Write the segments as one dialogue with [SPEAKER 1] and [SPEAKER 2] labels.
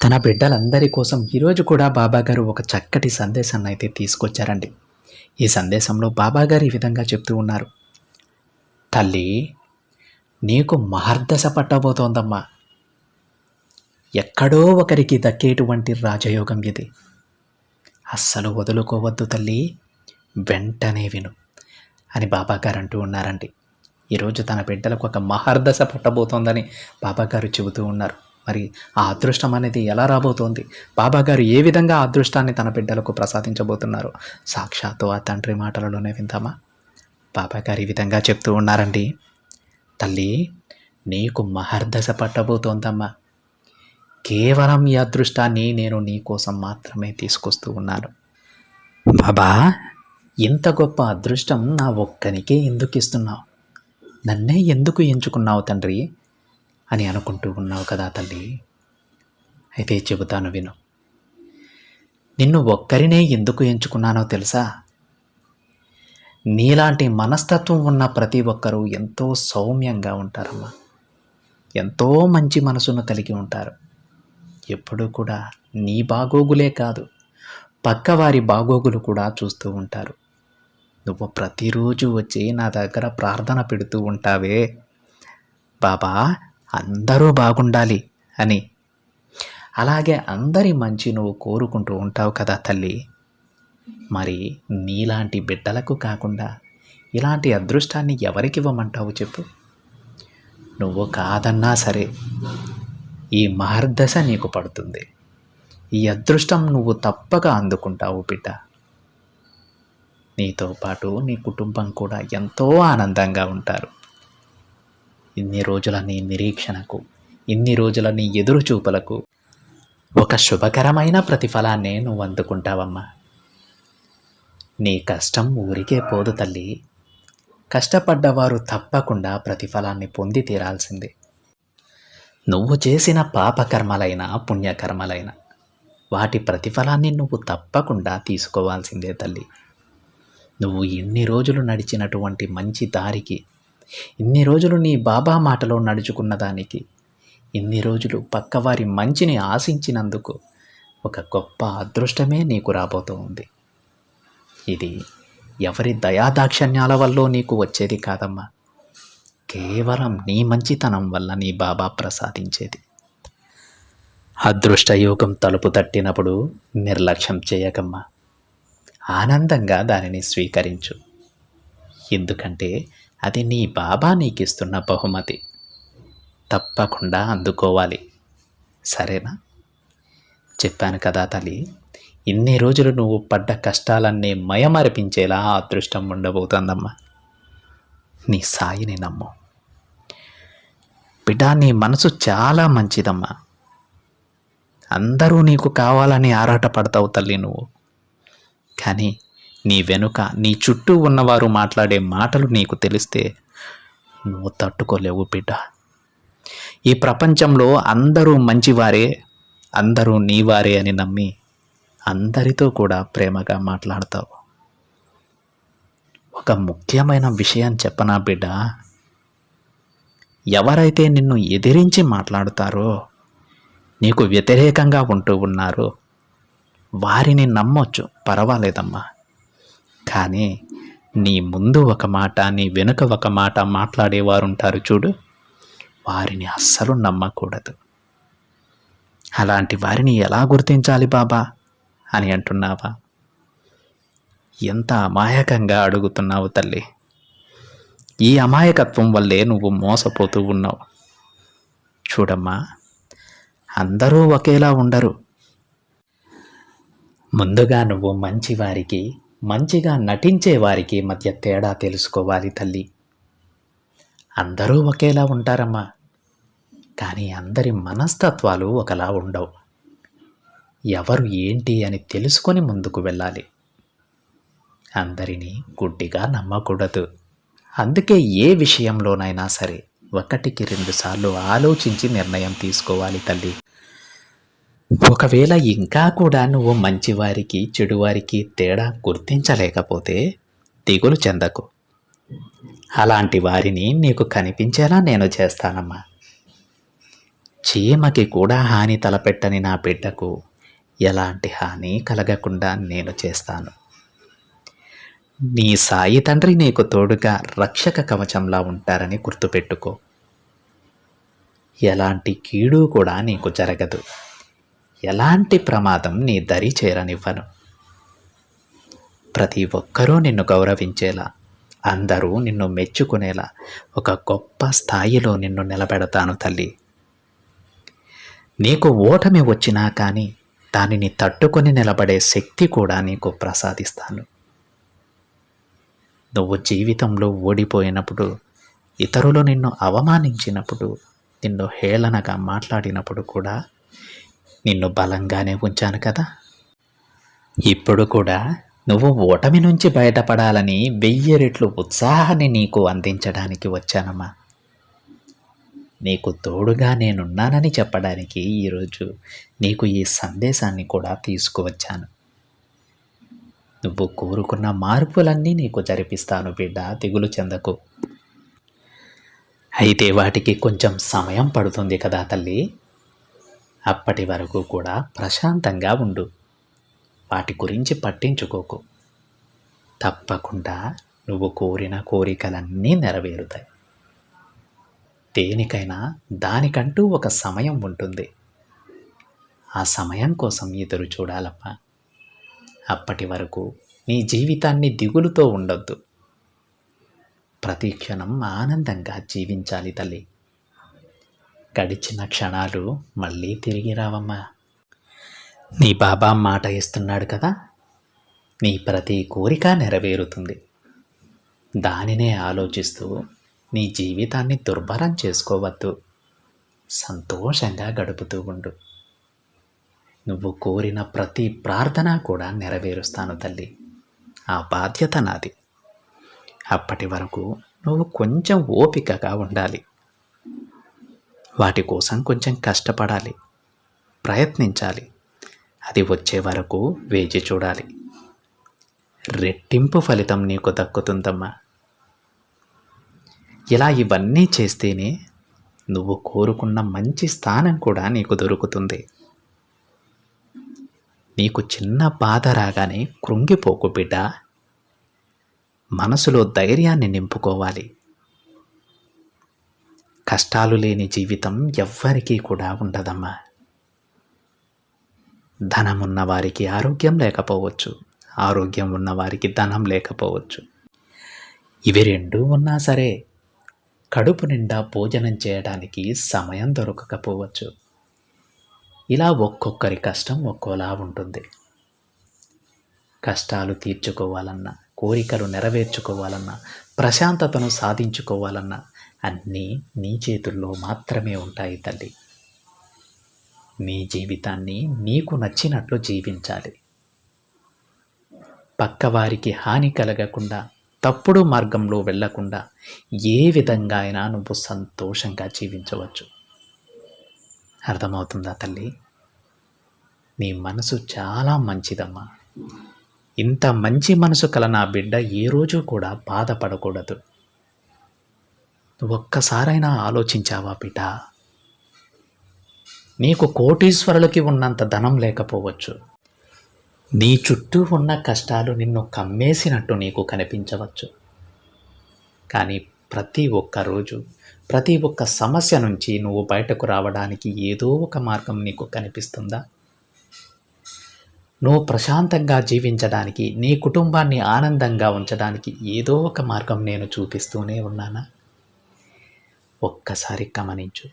[SPEAKER 1] తన బిడ్డలందరి కోసం ఈరోజు కూడా బాబాగారు ఒక చక్కటి సందేశాన్ని అయితే తీసుకొచ్చారండి. ఈ సందేశంలో బాబాగారు ఈ విధంగా చెప్తూ ఉన్నారు. తల్లి నీకు మహర్దశ పట్టబోతోందమ్మా. ఎక్కడో ఒకరికి దక్కేటువంటి రాజయోగం ఇది. అస్సలు వదులుకోవద్దు తల్లి వెంటనే విను అని బాబాగారు అంటూ ఉన్నారండి. ఈరోజు తన బిడ్డలకు ఒక మహర్దశ పట్టబోతోందని బాబాగారు చెబుతూ ఉన్నారు. మరి ఆ అదృష్టం అనేది ఎలా రాబోతోంది? బాబాగారు ఏ విధంగా అదృష్టాన్ని తన బిడ్డలకు ప్రసాదించబోతున్నారు? సాక్షాత్తు ఆ తండ్రి మాటలలోనే విందామా? బాబాగారు ఈ విధంగా చెప్తూ ఉన్నారండి. తల్లి నీకు మహర్దశ పట్టబోతోందమ్మా. కేవలం ఈ అదృష్టాన్ని నేను నీ కోసం మాత్రమే తీసుకొస్తూ ఉన్నాను. బాబా ఇంత గొప్ప అదృష్టం నా ఒక్కనికే ఎందుకు ఇస్తున్నావు నన్నే ఎందుకు ఎంచుకున్నావు తండ్రి? అని అనుకుంటూ ఉన్నావు కదా తల్లి? అయితే చెబుతాను విను. నిన్ను ఒక్కరినే ఎందుకు ఎంచుకున్నానో తెలుసా? నీలాంటి మనస్తత్వం ఉన్న ప్రతి ఒక్కరూ ఎంతో సౌమ్యంగా ఉంటారమ్మా. ఎంతో మంచి మనసును కలిగి ఉంటారు. ఎప్పుడూ కూడా నీ బాగోగులే కాదు పక్కవారి బాగోగులు కూడా చూస్తూ ఉంటారు. నువ్వు ప్రతిరోజు వచ్చి నా దగ్గర ప్రార్థన పెడుతూ ఉంటావే. బాబా అందరూ బాగుండాలి అని. అలాగే అందరి మంచి నువ్వు కోరుకుంటూ ఉంటావు కదా తల్లి. మరి నీలాంటి బిడ్డలకు కాకుండా ఇలాంటి అదృష్టాన్ని ఎవరికి ఇవ్వమంటావు చెప్పు. నువ్వు కాదన్నా సరే ఈ మహర్దశ నీకు పడుతుంది. ఈ అదృష్టం నువ్వు తప్పక అందుకుంటావు బిడ్డ. నీతో పాటు నీ కుటుంబం కూడా ఎంతో ఆనందంగా ఉంటారు. ఇన్ని రోజుల నీ నిరీక్షణకు ఇన్ని రోజుల నీ ఒక శుభకరమైన ప్రతిఫలాన్నే నువ్వు అందుకుంటావమ్మా. నీ కష్టం ఊరికే పోదు తల్లి. కష్టపడ్డవారు తప్పకుండా ప్రతిఫలాన్ని పొంది తీరాల్సిందే. నువ్వు చేసిన పాపకర్మలైన పుణ్యకర్మలైన వాటి ప్రతిఫలాన్ని నువ్వు తప్పకుండా తీసుకోవాల్సిందే తల్లి. నువ్వు ఎన్ని రోజులు నడిచినటువంటి మంచి దారికి ఇన్ని రోజులు నీ బాబా మాటలో నడుచుకున్న దానికి ఇన్ని రోజులు పక్కవారి మంచిని ఆశించినందుకు ఒక గొప్ప అదృష్టమే నీకు రాబోతూ ఉంది ఇది ఎవరి దయాదాక్షణ్యాల వల్ల నీకు వచ్చేది కాదమ్మా. కేవలం నీ మంచితనం వల్ల నీ బాబా ప్రసాదించేది. అదృష్టయోగం తలుపు తట్టినప్పుడు నిర్లక్ష్యం చేయకమ్మా. ఆనందంగా దానిని స్వీకరించు. ఎందుకంటే అది నీ బాబా నీకిస్తున్న బహుమతి. తప్పకుండా అందుకోవాలి. సరేనా? చెప్పాను కదా తల్లి ఇన్ని రోజులు నువ్వు పడ్డ కష్టాలన్నీ మయమరిపించేలా అదృష్టం ఉండబోతుందమ్మా. నీ సాయిని నమ్ము. బిడ్డ నీ మనసు చాలా మంచిదమ్మా. అందరూ నీకు కావాలని ఆరాటపడతావు తల్లి నువ్వు. కానీ నీ వెనుక నీ చుట్టూ ఉన్నవారు మాట్లాడే మాటలు నీకు తెలిస్తే నువ్వు తట్టుకోలేవు బిడ్డ. ఈ ప్రపంచంలో అందరూ మంచివారే అందరూ నీవారే అని నమ్మి అందరితో కూడా ప్రేమగా మాట్లాడతావు. ఒక ముఖ్యమైన విషయం చెప్పనా బిడ్డ? ఎవరైతే నిన్ను ఎదిరించి మాట్లాడుతారో నీకు వ్యతిరేకంగా ఉంటూ ఉన్నారో వారిని నమ్మొచ్చు పర్వాలేదమ్మా. కానీ నీ ముందు ఒక మాట నీ వెనుక ఒక మాట మాట్లాడేవారుంటారు చూడు. వారిని అస్సలు నమ్మకూడదు. అలాంటి వారిని ఎలా గుర్తించాలి బాబా అని అంటున్నావా? ఎంత అమాయకంగా అడుగుతున్నావు తల్లి. ఈ అమాయకత్వం వల్లే నువ్వు మోసపోతూ ఉన్నావు. చూడమ్మా అందరూ ఒకేలా ఉండరు. ముందుగా నువ్వు మంచివారికి మంచిగా నటించే వారికి మధ్య తేడా తెలుసుకోవాలి తల్లి. అందరూ ఒకేలా ఉంటారమ్మా. కానీ అందరి మనస్తత్వాలు ఒకలా ఉండవు. ఎవరు ఏంటి అని తెలుసుకొని ముందుకు వెళ్ళాలి. అందరినీ గుడ్డిగా నమ్మకూడదు. అందుకే ఏ విషయంలోనైనా సరే ఒకటికి రెండుసార్లు ఆలోచించి నిర్ణయం తీసుకోవాలి తల్లి. ఒకవేళ ఇంకా కూడా నువ్వు మంచివారికి చెడువారికి తేడా గుర్తించలేకపోతే దిగులు చెందకు. అలాంటి వారిని నీకు కనిపించేలా నేను చేస్తానమ్మా. చీమకి కూడా హాని తలపెట్టని నా బిడ్డకు ఎలాంటి హాని కలగకుండా నేను చేస్తాను. నీ సాయి తండ్రి నీకు తోడుగా రక్షక కవచంలా ఉంటారని గుర్తుపెట్టుకో. ఎలాంటి కీడు కూడా నీకు జరగదు. ఎలాంటి ప్రమాదం నీ దరి చేరనివ్వను. ప్రతి ఒక్కరూ నిన్ను గౌరవించేలా అందరూ నిన్ను మెచ్చుకునేలా ఒక గొప్ప స్థాయిలో నిన్ను నిలబెడతాను తల్లి. నీకు ఓటమి వచ్చినా కానీ దానిని తట్టుకొని నిలబడే శక్తి కూడా నీకు ప్రసాదిస్తాను. నువ్వు జీవితంలో ఓడిపోయినప్పుడు ఇతరులు నిన్ను అవమానించినప్పుడు నిన్ను హేళనగా మాట్లాడినప్పుడు కూడా నిన్ను బలంగానే ఉంచాను కదా. ఇప్పుడు కూడా నువ్వు ఓటమి నుంచి బయటపడాలని వెయ్యి రెట్లు ఉత్సాహాన్ని నీకు అందించడానికి వచ్చానమ్మా. నీకు తోడుగా నేనున్నానని చెప్పడానికి ఈరోజు నీకు ఈ సందేశాన్ని కూడా తీసుకువచ్చాను. నువ్వు కోరుకున్న మార్పులన్నీ నీకు జరిపిస్తాను బిడ్డ దిగులు చెందకు. అయితే వాటికి కొంచెం సమయం పడుతుంది కదా తల్లి. అప్పటి వరకు కూడా ప్రశాంతంగా ఉండు. వాటి గురించి పట్టించుకోకు. తప్పకుండా నువ్వు కోరిన కోరికలన్నీ నెరవేరుతాయి. దేనికైనా దానికంటూ ఒక సమయం ఉంటుంది. ఆ సమయం కోసం ఎదురు చూడాలప్ప. అప్పటి వరకు నీ జీవితాన్ని దిగులుతో ఉండొద్దు. ప్రతి క్షణం ఆనందంగా జీవించాలి తల్లి. గడిచిన క్షణాలు మళ్ళీ తిరిగి రావమ్మా. నీ బాబా మాట ఇస్తున్నాడు కదా? నీ ప్రతి కోరిక నెరవేరుతుంది. దానినే ఆలోచిస్తూ నీ జీవితాన్ని దుర్భరం చేసుకోవద్దు. సంతోషంగా గడుపుతూ ఉండు. నువ్వు కోరిన ప్రతి ప్రార్థన కూడా నెరవేరుస్తాను తల్లి. ఆ బాధ్యత నాది. అప్పటి వరకు నువ్వు కొంచెం ఓపికగా ఉండాలి. వాటి కోసం కొంచెం కష్టపడాలి. ప్రయత్నించాలి. అది వచ్చే వరకు వేచి చూడాలి. రెట్టింపు ఫలితం నీకు దక్కుతుందమ్మా. ఇలా ఇవన్నీ చేస్తేనే నువ్వు కోరుకున్న మంచి స్థానం కూడా నీకు దొరుకుతుంది. నీకు చిన్న బాధ రాగానే కృంగిపోకు బిడ్డ. మనసులో ధైర్యాన్ని నింపుకోవాలి. కష్టాలు లేని జీవితం ఎవ్వరికీ కూడా ఉండదమ్మా. ధనం ఉన్నవారికి ఆరోగ్యం లేకపోవచ్చు. ఆరోగ్యం ఉన్నవారికి ధనం లేకపోవచ్చు. ఇవి రెండూ ఉన్నా సరే కడుపు నిండా భోజనం చేయడానికి సమయం దొరకకపోవచ్చు. ఇలా ఒక్కొక్కరి కష్టం ఒక్కోలా ఉంటుంది. కష్టాలు తీర్చుకోవాలన్నా కోరికలు నెరవేర్చుకోవాలన్నా ప్రశాంతతను సాధించుకోవాలన్నా అన్నీ నీ చేతుల్లో మాత్రమే ఉంటాయి తల్లి. నీ జీవితాన్ని నీకు నచ్చినట్లు జీవించాలి. పక్కవారికి హాని కలగకుండా తప్పుడు మార్గంలో వెళ్ళకుండా ఏ విధంగా అయినా నువ్వు సంతోషంగా జీవించవచ్చు. అర్థమవుతుందా తల్లి? నీ మనసు చాలా మంచిదమ్మా. ఇంత మంచి మనసు కల నా బిడ్డ ఏ రోజు కూడా బాధపడకూడదు. నువ్వు ఒక్కసారైనా ఆలోచించావా బిడ్డ నీకు కోటీశ్వరులకి ఉన్నంత ధనం లేకపోవచ్చు. నీ చుట్టూ ఉన్న కష్టాలు నిన్ను కమ్మేసినట్టు నీకు కనిపించవచ్చు. కానీ ప్రతి ఒక్క రోజు ప్రతి ఒక్క సమస్య నుంచి నువ్వు బయటకు రావడానికి ఏదో ఒక మార్గం నీకు కనిపిస్తుందా? నువ్వు ప్రశాంతంగా జీవించడానికి నీ కుటుంబాన్ని ఆనందంగా ఉంచడానికి ఏదో ఒక మార్గం నేను చూపిస్తూనే ఉన్నానా? ఒక్కసారి గమనించు.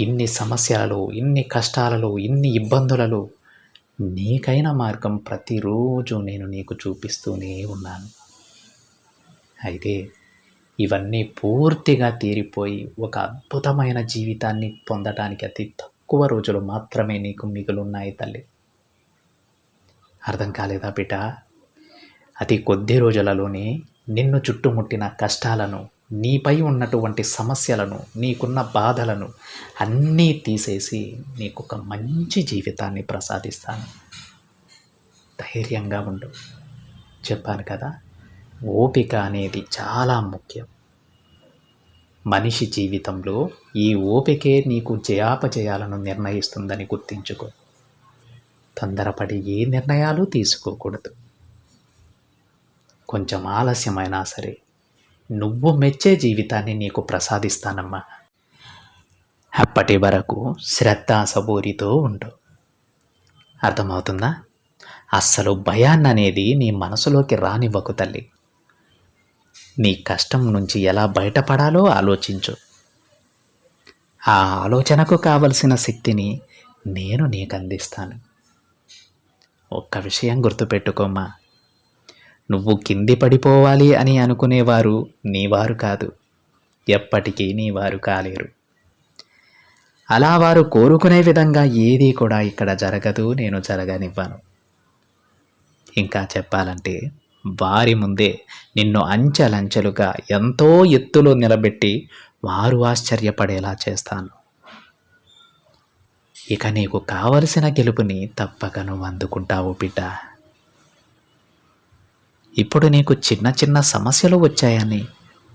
[SPEAKER 1] ఇన్ని సమస్యలలో ఇన్ని కష్టాలలో ఇన్ని ఇబ్బందులలో నీకైన మార్గం ప్రతిరోజు నేను నీకు చూపిస్తూనే ఉన్నాను. అయితే ఇవన్నీ పూర్తిగా తీరిపోయి ఒక అద్భుతమైన జీవితాన్ని పొందడానికి అతి తక్కువ రోజులు మాత్రమే నీకు మిగులున్నాయి తల్లి. అర్థం కాలేదా బిడ్డ అతి కొద్ది రోజులలోనే నిన్ను చుట్టుముట్టిన కష్టాలను నీపై ఉన్నటువంటి సమస్యలను నీకున్న బాధలను అన్నీ తీసేసి నీకు ఒక మంచి జీవితాన్ని ప్రసాదిస్తాను. ధైర్యంగా ఉండు. చెప్పాను కదా ఓపిక అనేది చాలా ముఖ్యం. మనిషి జీవితంలో ఈ ఓపికే నీకు జయాపజయాలను నిర్ణయిస్తుందని గుర్తించుకో. తొందరపడి ఏ నిర్ణయాలు తీసుకోకూడదు. కొంచెం ఆలస్యమైనా సరే నువ్వు మెచ్చే జీవితాన్ని నీకు ప్రసాదిస్తానమ్మా. అప్పటి వరకు శ్రద్ధ సబూరితో ఉండు. అర్థమవుతుందా? అస్సలు భయాన్ని అనేది నీ మనసులోకి రానివ్వకు తల్లి. నీ కష్టం నుంచి ఎలా బయటపడాలో ఆలోచించు. ఆ ఆలోచనకు కావలసిన శక్తిని నేను నీకు అందిస్తాను ఒక్క విషయం గుర్తుపెట్టుకోమ్మా. నువ్వు కింది పడిపోవాలి అని అనుకునేవారు నీవారు కాదు. ఎప్పటికీ నీవారు కాలేరు. అలా వారు కోరుకునే విధంగా ఏదీ కూడా ఇక్కడ జరగదు నేను జరగనివ్వను. ఇంకా చెప్పాలంటే వారి ముందే నిన్ను అంచెలంచెలుగా ఎంతో ఎత్తులో నిలబెట్టి వారు ఆశ్చర్యపడేలా చేస్తాను. ఇక నీకు కావలసిన గెలుపుని తప్పక నువ్వు అందుకుంటావు బిడ్డ. ఇప్పుడు నీకు చిన్న చిన్న సమస్యలు వచ్చాయని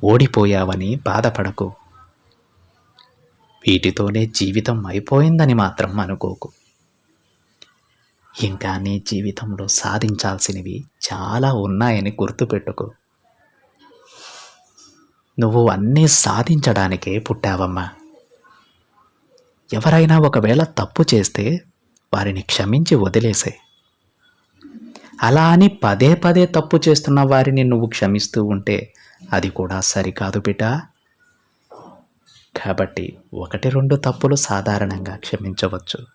[SPEAKER 1] ఓడిపోయావని బాధపడకు. వీటితోనే జీవితం అయిపోయిందని మాత్రం అనుకోకు. ఇంకా నీ జీవితంలో సాధించాల్సినవి చాలా ఉన్నాయని గుర్తుపెట్టుకో. నువ్వు అన్నీ సాధించడానికే పుట్టావమ్మా. ఎవరైనా ఒకవేళ తప్పు చేస్తే వారిని క్షమించి వదిలేసే. అలా అని పదే పదే తప్పు చేస్తున్న వారిని నువ్వు క్షమిస్తూ ఉంటే అది కూడా సరికాదు బిడ్డ. కాబట్టి ఒకటి రెండు తప్పులు సాధారణంగా క్షమించవచ్చు.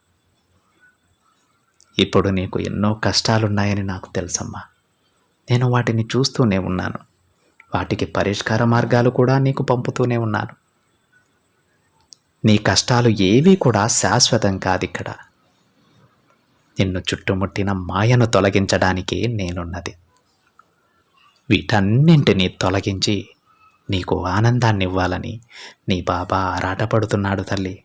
[SPEAKER 1] ఇప్పుడు నీకు ఎన్నో కష్టాలున్నాయని నాకు తెలుసమ్మా. నేను వాటిని చూస్తూనే ఉన్నాను. వాటికి పరిష్కార మార్గాలు కూడా నీకు పంపుతూనే ఉన్నాను. నీ కష్టాలు ఏవీ కూడా శాశ్వతం కాదు ఇక్కడ. నిన్ను చుట్టుముట్టిన మాయను తొలగించడానికి నేనున్నది. వీటన్నింటినీ తొలగించి నీకు ఆనందాన్ని ఇవ్వాలని నీ బాబా ఆరాటపడుతున్నాడు తల్లి.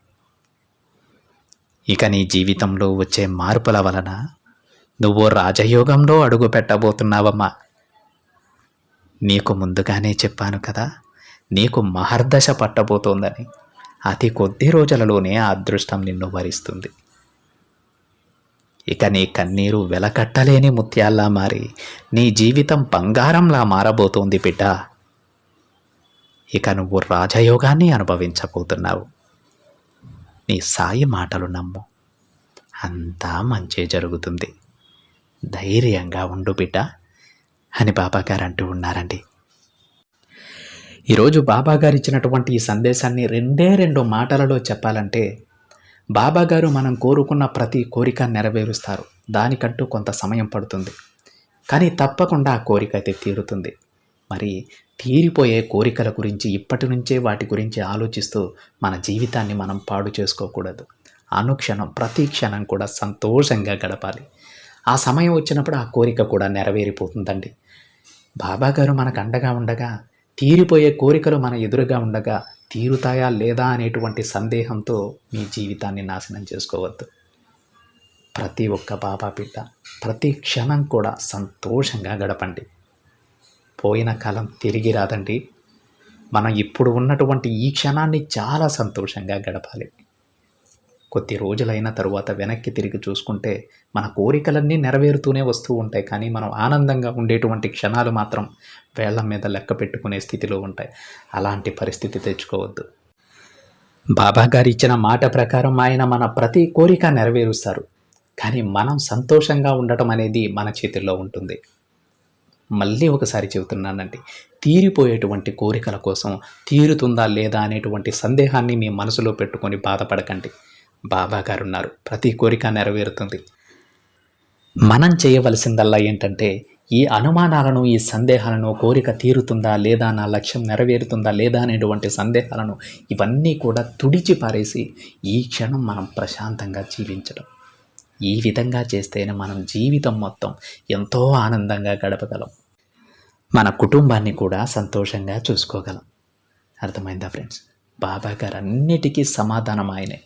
[SPEAKER 1] ఇక నీ జీవితంలో వచ్చే మార్పుల వలన నువ్వు రాజయోగంలో అడుగు పెట్టబోతున్నావమ్మా. నీకు ముందుగానే చెప్పాను కదా నీకు మహర్దశ పట్టబోతోందని. అతి కొద్ది రోజులలోనే ఆ అదృష్టం నిన్ను వరిస్తుంది. ఇక నీ కన్నీరు వెలకట్టలేని ముత్యాల్లా మారి నీ జీవితం బంగారంలా మారబోతోంది బిడ్డ. ఇక నువ్వు రాజయోగాన్ని అనుభవించబోతున్నావు. నీ సాయి మాటలు నమ్ము. అంతా మంచి జరుగుతుంది. ధైర్యంగా ఉండు బిడ్డ అని బాబాగారు అంటూ ఉన్నారండి. ఈరోజు బాబాగారు ఇచ్చినటువంటి ఈ సందేశాన్ని రెండే రెండు మాటలలో చెప్పాలంటే బాబాగారు మనం కోరుకున్న ప్రతి కోరిక నెరవేరుస్తారు. దానికంటూ కొంత సమయం పడుతుంది. కానీ తప్పకుండా ఆ కోరిక అయితే తీరుతుంది. మరి తీరిపోయే కోరికల గురించి ఇప్పటి నుంచే వాటి గురించి ఆలోచిస్తూ మన జీవితాన్ని మనం పాడు చేసుకోకూడదు. అనుక్షణం ప్రతి క్షణం కూడా సంతోషంగా గడపాలి. ఆ సమయం వచ్చినప్పుడు ఆ కోరిక కూడా నెరవేరిపోతుందండి. బాబాగారు మనకు అండగా ఉండగా తీరిపోయే కోరికలు మన ఎదురుగా ఉండగా తీరుతాయా లేదా అనేటువంటి సందేహంతో మీ జీవితాన్ని నాశనం చేసుకోవద్దు. ప్రతి ఒక్క బాబా బిడ్డ ప్రతి క్షణం కూడా సంతోషంగా గడపండి. పోయిన కాలం తిరిగి రాదండి. మనం ఇప్పుడు ఉన్నటువంటి ఈ క్షణాన్ని చాలా సంతోషంగా గడపాలి. కొద్ది రోజులైన తరువాత వెనక్కి తిరిగి చూసుకుంటే మన కోరికలన్నీ నెరవేరుతూనే వస్తూ ఉంటాయి. కానీ మనం ఆనందంగా ఉండేటువంటి క్షణాలు మాత్రం వేళ్ళ మీద లెక్క పెట్టుకునే స్థితిలో ఉంటాయి. అలాంటి పరిస్థితి తెచ్చుకోవద్దు. బాబా గారు ఇచ్చిన మాట ప్రకారం ఆయన మన ప్రతి కోరిక నెరవేరుస్తారు. కానీ మనం సంతోషంగా ఉండటం అనేది మన చేతుల్లో ఉంటుంది. మళ్ళీ ఒకసారి చెబుతున్నానండి. తీరిపోయేటువంటి కోరికల కోసం తీరుతుందా లేదా అనేటువంటి సందేహాన్ని మీ మనసులో పెట్టుకొని బాధపడకండి. బాబా గారు ఉన్నారు ప్రతి కోరిక నెరవేరుతుంది. మనం చేయవలసిందల్లా ఏంటంటే ఈ అనుమానాలను ఈ సందేహాలను కోరిక తీరుతుందా లేదా నా లక్ష్యం నెరవేరుతుందా లేదా అనేటువంటి సందేహాలను ఇవన్నీ కూడా తుడిచి పారేసి ఈ క్షణం మనం ప్రశాంతంగా జీవించడం ఈ విధంగా చేస్తేనే మనం జీవితం మొత్తం ఎంతో ఆనందంగా గడపగలం. మన కుటుంబాన్ని కూడా సంతోషంగా చూసుకోగలం. అర్థమైందా ఫ్రెండ్స్? బాబా గారు అన్నిటికీ సమాధానం ఆయనే.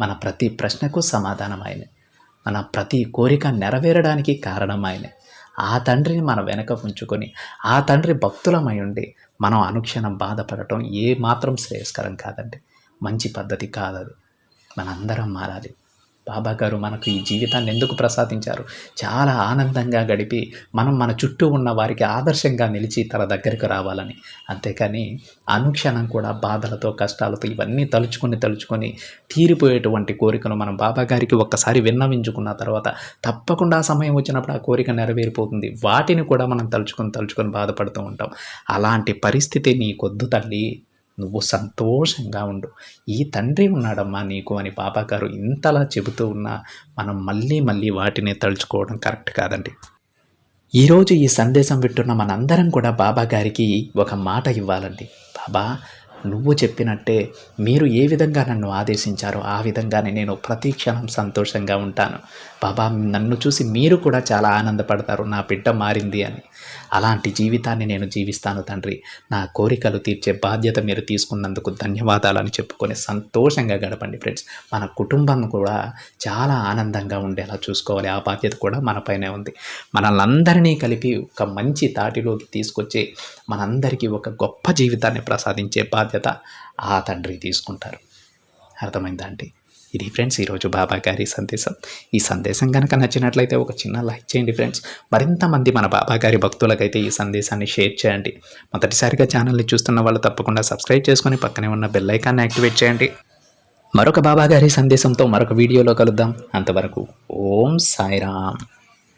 [SPEAKER 1] మన ప్రతి ప్రశ్నకు సమాధానం ఆయనే మన ప్రతి కోరిక నెరవేరడానికి కారణం ఆయనే ఆ తండ్రిని మన వెనక ఉంచుకొని ఆ తండ్రి భక్తులమై ఉండి మనం అనుక్షణం బాధపడటం ఏ మాత్రం శ్రేయస్కరం కాదండి. మంచి పద్ధతి కాదది. మనందరం మారాలి. బాబా గారు మనకు ఈ జీవితాన్ని ఎందుకు ప్రసాదించారు? చాలా ఆనందంగా గడిపి మనం మన చుట్టూ ఉన్న వారికి ఆదర్శంగా నిలిచి తన దగ్గరికి రావాలని. అంతేకాని అనుక్షణం కూడా బాధలతో కష్టాలతో ఇవన్నీ తలుచుకొని తలుచుకొని తీరిపోయేటువంటి కోరికను మనం బాబా గారికి ఒక్కసారి విన్నవించుకున్న తర్వాత తప్పకుండా ఆ సమయం వచ్చినప్పుడు ఆ కోరిక నెరవేరిపోతుంది. వాటిని కూడా మనం తలుచుకొని తలుచుకొని బాధపడుతూ ఉంటాం. అలాంటి పరిస్థితి నీకొద్దు తల్లి. నువ్వు సంతోషంగా ఉండు. ఈ తండ్రి ఉన్నాడమ్మా నీకు అని బాబా గారు ఇంతలా చెబుతూ ఉన్నా మనం మళ్ళీ మళ్ళీ వాటిని తలుచుకోవడం కరెక్ట్ కాదండి. ఈరోజు ఈ సందేశం వింటున్న మనందరం కూడా బాబా గారికి ఒక మాట ఇవ్వాలండి. బాబా నువ్వు చెప్పినట్టే మీరు ఏ విధంగా నన్ను ఆదేశించారో ఆ విధంగానే నేను ప్రతి క్షణం సంతోషంగా ఉంటాను. బాబా నన్ను చూసి మీరు కూడా చాలా ఆనందపడతారు. నా బిడ్డ మారింది అని. అలాంటి జీవితాన్ని నేను జీవిస్తాను తండ్రి. నా కోరికలు తీర్చే బాధ్యత మీరు తీసుకున్నందుకు ధన్యవాదాలని చెప్పుకొని సంతోషంగా గడపండి ఫ్రెండ్స్. మన కుటుంబం కూడా చాలా ఆనందంగా ఉండేలా చూసుకోవాలి. ఆ బాధ్యత కూడా మనపైనే ఉంది. మనల్ని కలిపి ఒక మంచి తాటిలోకి తీసుకొచ్చి మనందరికీ ఒక గొప్ప జీవితాన్ని ప్రసాదించే బాధ్యత ఆ తండ్రి తీసుకుంటారు. అర్థమైందా అండి? ఇది ఫ్రెండ్స్ ఈరోజు బాబా గారి సందేశం. ఈ సందేశం కనుక నచ్చినట్లయితే ఒక చిన్న లైక్ చేయండి ఫ్రెండ్స్. మరింత మంది మన బాబా గారి భక్తులకైతే ఈ సందేశాన్ని షేర్ చేయండి. మొదటిసారిగా ఛానల్ని చూస్తున్న వాళ్ళు తప్పకుండా సబ్స్క్రైబ్ చేసుకొని పక్కనే ఉన్న బెల్ ఐకాన్ని యాక్టివేట్ చేయండి. మరొక బాబా గారి సందేశంతో మరొక వీడియోలో కలుద్దాం. అంతవరకు ఓం సాయిరామ్.